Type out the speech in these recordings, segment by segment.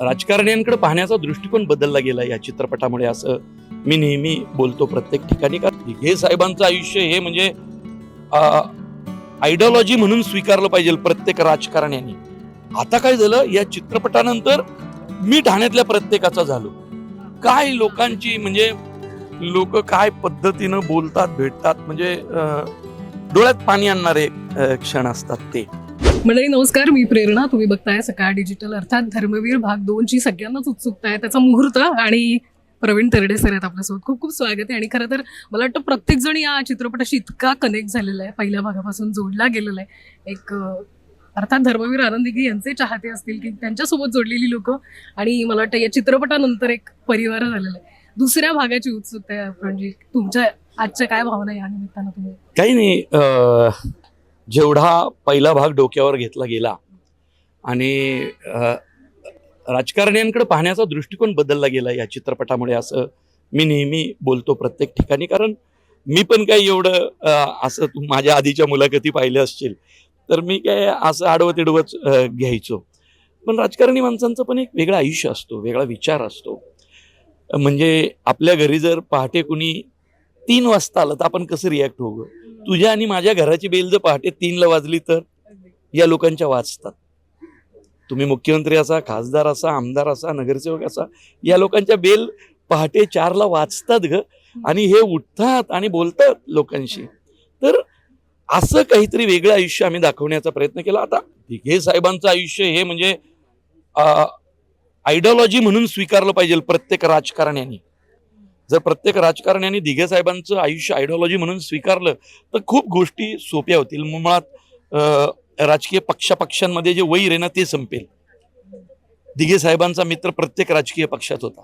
राजकारण्यांकडे पाहण्याचा दृष्टिकोन बदलला गेला या चित्रपटामुळे असं मी नेहमी बोलतो प्रत्येक ठिकाणी. का हे साहेबांचं आयुष्य हे म्हणजे आयडिओलॉजी म्हणून स्वीकारलं पाहिजे प्रत्येक राजकारण्याने. आता काय झालं या चित्रपटानंतर मी ठाण्यातल्या प्रत्येकाचा झालो. काय लोकांची म्हणजे लोक काय पद्धतीनं बोलतात भेटतात म्हणजे डोळ्यात पाणी आणणारे क्षण असतात ते. मंडळी नमस्कार. मी प्रेरणा. तुम्ही बघताय सकाळ डिजिटल अर्थात धर्मवीर भाग दोन ची सगळ्यांनाच उत्सुकता आहे. त्याचा मुहूर्त आणि प्रवीण तरडे सर आहेत आपल्यासोबत. खूप खूप स्वागत आहे. आणि खरं तर मला वाटतं प्रत्येक जण या चित्रपटाशी इतका कनेक्ट झालेला आहे. पहिल्या भागापासून जोडला गेलेला आहे. एक अर्थात धर्मवीर आनंदिगे यांचे चाहते असतील की त्यांच्यासोबत जोडलेली लोक. आणि मला वाटतं या चित्रपटानंतर एक परिवार झालेला आहे. दुसऱ्या भागाची उत्सुकता आहे. म्हणजे तुमच्या आजच्या काय भावना आहे या निमित्तानं तुम्ही? काही नाही. जेवढा पहिला भाग डोक्यावर घेतला गेला आणि राजकारण्यांकडे पाहण्याचा दृष्टिकोन बदलला गेला या चित्रपटामुळे असं मी नेहमी बोलतो प्रत्येक ठिकाणी. कारण मी पण काही एवढं असं तू माझ्या आधीच्या मुलाखती पाहिल्या असतील तर मी काय असं आडवं तिडवंच घ्यायचो. पण राजकारणी माणसांचं पण एक वेगळा आयुष्य असतो वेगळा विचार असतो. म्हणजे आपल्या घरी जर पहाटे कुणी तीन वाजता आलं तर आपण कसं रिॲक्ट होऊ तुझ्या आणि माझ्या घराची बेल जर पहाटे तीनला वाजली तर या लोकांच्या वाजतात तुम्ही मुख्यमंत्री असा खासदार असा आमदार असा नगरसेवक असा या लोकांच्या बेल पहाटे चारला वाजतात ग. आणि हे उठतात आणि बोलतात लोकांशी. तर असं काहीतरी वेगळं आयुष्य आम्ही दाखवण्याचा प्रयत्न केला. आता हे साहेबांचं आयुष्य हे म्हणजे आयडिओलॉजी म्हणून स्वीकारलं पाहिजे प्रत्येक राजकारण्याने. जर प्रत्येक राजकारण्याने दिघे साहेबांचं आयुष्य आयडिओलॉजी म्हणून स्वीकारलं तर खूप गोष्टी सोप्या होतील. मुळात राजकीय पक्षापक्षांमध्ये जे वैर आहे ना ते संपेल. दिघे साहेबांचा मित्र प्रत्येक राजकीय पक्षात होता.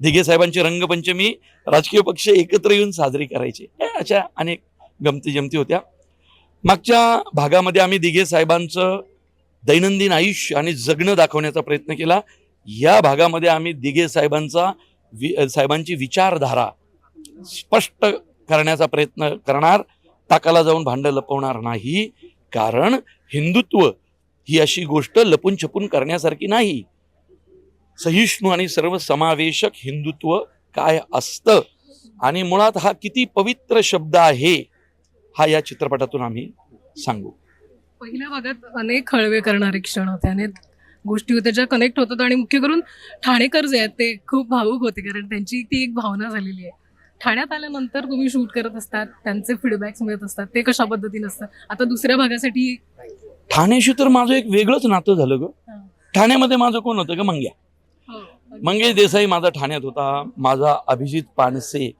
दिघे साहेबांची रंगपंचमी राजकीय पक्ष एकत्र येऊन साजरी करायचे. अशा अनेक गमती जमती होत्या. मागच्या भागामध्ये आम्ही दिघे साहेबांचं दैनंदिन आयुष्य आणि जगणं दाखवण्याचा प्रयत्न केला. या भागामध्ये आम्ही दिघे साहेबांचा वि साहेबांची विचारधारा स्पष्ट करण्याचा प्रयत्न करणार ताकाला जाऊन भांडं लपवणार नाही. कारण हिंदुत्व ही अशी गोष्ट लपून छपून करण्यासारखी नाही. सहिष्णू आणि सर्वसमावेशक हिंदुत्व काय असतं? आणि मुळात हा किती पवित्र शब्द आहे हा या चित्रपटातून आम्ही सांगू. पहिल्या भागात अनेक हळवे करणारे क्षण होते अनेक गोष्टी होत्या ज्या कनेक्ट होतात आणि मुख्य करून ठाणेकर जे आहेत ते खूप भावूक होते कारण त्यांची ती एक भावना झालेली आहे. ठाण्यात आल्यानंतर तुम्ही शूट करत असतात त्यांचे फीडबॅक्स मिळत असतात ते कशा पद्धतीने असतं आता दुसऱ्या भागासाठी ठाण्याशी तर माझं एक वेगळंच नातं झालं ग. ठाण्यामध्ये माझं कोण होतं ग? मंग्या. हो, मंगेश देसाई माझा ठाण्यात होता माझा अभिजित पानसे.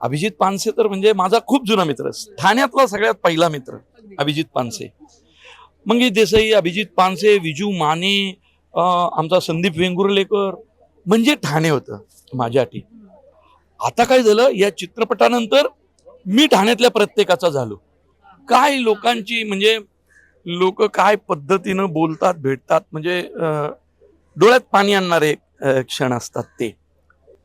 अभिजित पानसे तर म्हणजे माझा खूप जुना मित्र ठाण्यातला सगळ्यात पहिला मित्र. अभिजित पानसे. मंगेश देसाई अभिजित पानसे विजू माने आमचा संदीप वेंगुर्लेकर म्हणजे ठाणे होतं माझ्यासाठी आता काय झालं या चित्रपटानंतर मी ठाण्यातल्या प्रत्येकाचा झालो. काय लोकांची म्हणजे लोक काय पद्धतीनं बोलतात भेटतात म्हणजे डोळ्यात पाणी आणणारे क्षण असतात ते.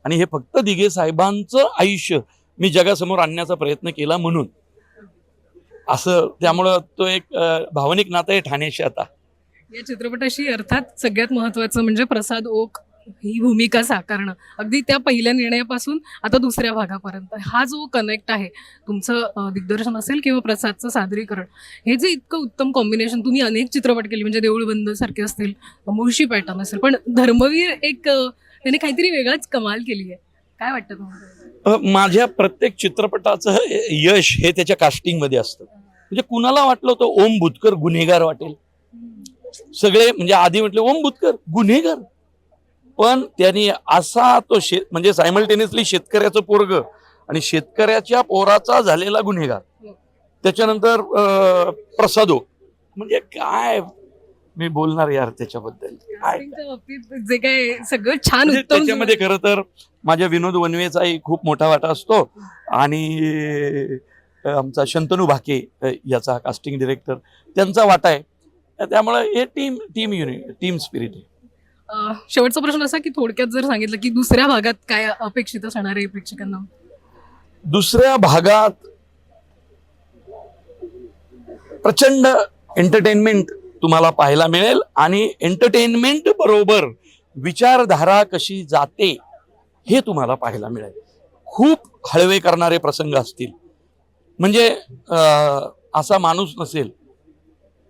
आणि हे फक्त दिघे साहेबांचं आयुष्य मी जगासमोर आणण्याचा प्रयत्न केला म्हणून. असं त्यामुळं तो एक भावनिक नातं आहे ठाण्याशी आता. या चित्रपटाशी अर्थात सगळ्यात महत्वाचं म्हणजे प्रसाद ओक ही भूमिका साकारणं. अगदी त्या पहिल्या निर्णयापासून आता दुसऱ्या भागापर्यंत. हा जो कनेक्ट आहे तुमचं दिग्दर्शन असेल किंवा प्रसादचं सादरीकरण हे जे इतकं उत्तम कॉम्बिनेशन तुम्ही अनेक चित्रपट केले म्हणजे देऊळ बंद सारखे असतील मुळशी पॅटर्न असेल पण धर्मवीर एक त्याने काहीतरी वेगळाच कमाल केली आहे. काय वाटतं तुम्हाला? माझ्या प्रत्येक चित्रपटाचं यश हे त्याच्या कास्टिंगमध्ये असतं. म्हणजे कुणाला वाटलं होतं ओम भुतकर गुन्हेगार वाटेल? सगळे म्हणजे आधी म्हटले ओम भूतकर गुन्हेगार पण त्यांनी असा तो शेत म्हणजे सायमल्टेनियसली शेतकऱ्याचं पोरग आणि शेतकऱ्याच्या पोराचा झालेला गुन्हेगार. त्याच्यानंतर प्रसादो. म्हणजे काय? मी बोलणार यार त्याच्याबद्दल. जे काय सगळं छान म्हणजे त्याच्यामध्ये खरं तर माझ्या विनोद वनवेचाही खूप मोठा वाटा असतो आणि आमचा शंतनू भाके याचा कास्टिंग डिरेक्टर त्यांचा वाटा आहे. त्यामुळे हे team team unit team spirit आहे. अं, शेवटचा प्रश्न असा की थोडक्यात जर सांगितलं की दुसऱ्या भागात काय अपेक्षित असणार आहे प्रेक्षकांना? दुसऱ्या भागात प्रचंड एंटरटेनमेंट तुम्हाला पाहायला मिळेल आणि एंटरटेनमेंट बरोबर विचारधारा कशी जाते हे तुम्हाला पाहायला मिळेल. खूप हळवे करणारे प्रसंग असतील. म्हणजे अं, असा माणूस नसेल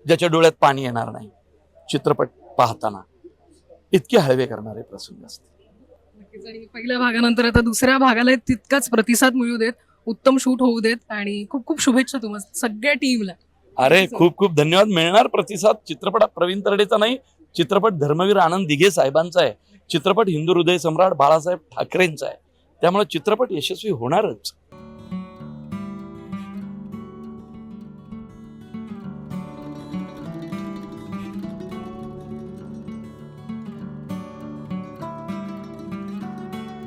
ज्याच्या डोळ्यात पाणी येणार नाही. चित्रपट पाहताना इतके हळवे करणारे प्रसंग. आणि पहिल्या भागानंतर आता दुसऱ्या भागाला तितकाच प्रतिसाद मिळू देत उत्तम शूट होऊ देत आणि खूप खूप शुभेच्छा तुम्हाला सगळ्या टीमला अरे खूप खूप धन्यवाद. मिळणार प्रतिसाद चित्रपट प्रवीण तरडेचा नाही चित्रपट धर्मवीर आनंद दिघे साहेबांचा आहे चित्रपट हिंदू हृदय सम्राट बाळासाहेब ठाकरेंचा आहे. त्यामुळे चित्रपट यशस्वी होणारच.